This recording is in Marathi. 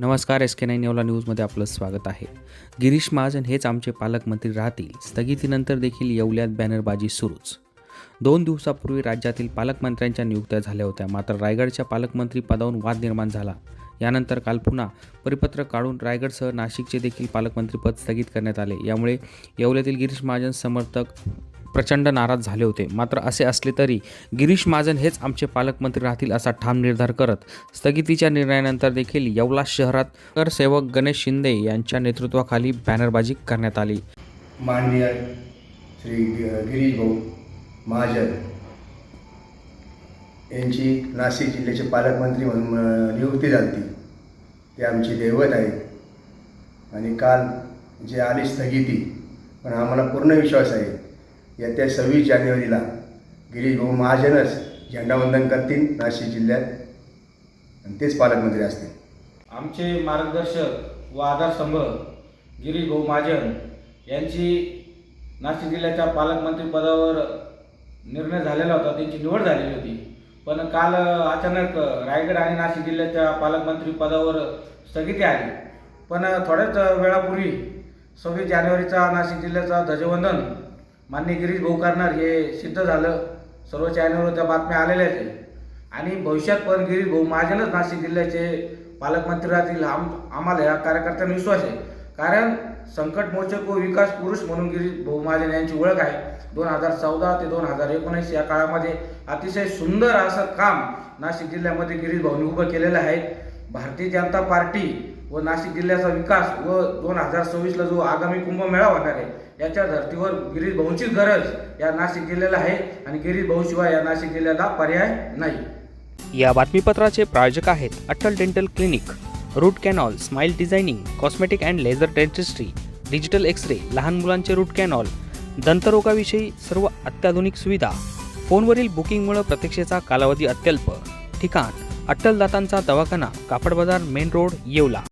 नमस्कार एस के नाईन येवला न्यूजमध्ये आपलं स्वागत आहे. गिरीश महाजन हेच आमचे पालकमंत्री राहतील स्थगितीनंतर देखील येवल्यात बॅनरबाजी सुरूच. दोन दिवसापूर्वी राज्यातील पालकमंत्र्यांच्या नियुक्त्या झाल्या होत्या मात्र रायगडच्या पालकमंत्री पदावरून वाद निर्माण झाला. यानंतर काल पुन्हा परिपत्रक काढून रायगडसह नाशिकचे देखील पालकमंत्रीपद स्थगित करण्यात आले. यामुळे येवल्यातील गिरीश महाजन समर्थक प्रचंड नाराज झाले होते. मात्र असे असले तरी गिरीश महाजन हेच आमचे पालकमंत्री राहतील असा ठाम निर्धार करत स्थगितीच्या निर्णयानंतर देखील येवला शहरात नगरसेवक गणेश शिंदे यांच्या नेतृत्वाखाली बॅनरबाजी करण्यात आली. माननीय श्री गिरीश भाऊ महाजन यांची नाशिक जिल्ह्याचे पालकमंत्री म्हणून नियुक्ती झाली ते आमची दैवत आहे आणि काल जे आली स्थगिती पण आम्हाला पूर्ण विश्वास आहे. येत्या सव्वीस जानेवारीला गिरीश भाऊ महाजनच झेंडावंदन करतील नाशिक जिल्ह्यात. आणि तेच पालकमंत्री असतील. आमचे मार्गदर्शक व आधारस्तंभ गिरीश भाऊ महाजन यांची नाशिक जिल्ह्याच्या पालकमंत्री पदावर निर्णय झालेला होता. त्यांची निवड झालेली होती. पण काल अचानक रायगड आणि नाशिक जिल्ह्याच्या पालकमंत्री पदावर स्थगिती आली. पण थोड्याच वेळापूर्वी सव्वीस जानेवारीचा नाशिक जिल्ह्याचा ध्वजवंदन मान्य गिरीश भाऊ करणार हे सिद्ध झालं. सर्व चॅनलवर त्या बातम्या आलेल्याच आहे आणि भविष्यात पण गिरीश भाऊ महाजनच नाशिक जिल्ह्याचे पालकमंत्री राहतील आम आम्हाला या कार्यकर्त्यांना विश्वास आहे. कारण संकट मोचक व विकास पुरुष म्हणून गिरीश भाऊ महाजन यांची ओळख आहे. दोन हजार चौदा ते दोन हजार एकोणीस या काळामध्ये अतिशय सुंदर असं काम नाशिक जिल्ह्यामध्ये गिरीश भाऊनी उभं केलेलं आहे. भारतीय जनता पार्टी व नाशिक जिल्ह्याचा विकास व दोन हजार सव्वीसला जो आगामी कुंभमेळा होणार आहे याच्या धर्तीवर गिरीश भाऊंचीच गरज या नाशिक जिल्ह्याला आहे आणि गिरीश भाऊशिवाय या नाशिक जिल्ह्याला पर्याय नाही. या बातमीपत्राचे प्रायोजक आहेत Atal dental clinic root canal smile designing cosmetic and laser dentistry digital X ray लहान मुलांचे रूट कॅनॉल दंतरोगाविषयी सर्व अत्याधुनिक सुविधा फोनवरील बुकिंगमुळे प्रतीक्षेचा कालावधी अत्यल्प. ठिकाण अट्टल दातांचा दवाखाना कापड बाजार मेन रोड येवला.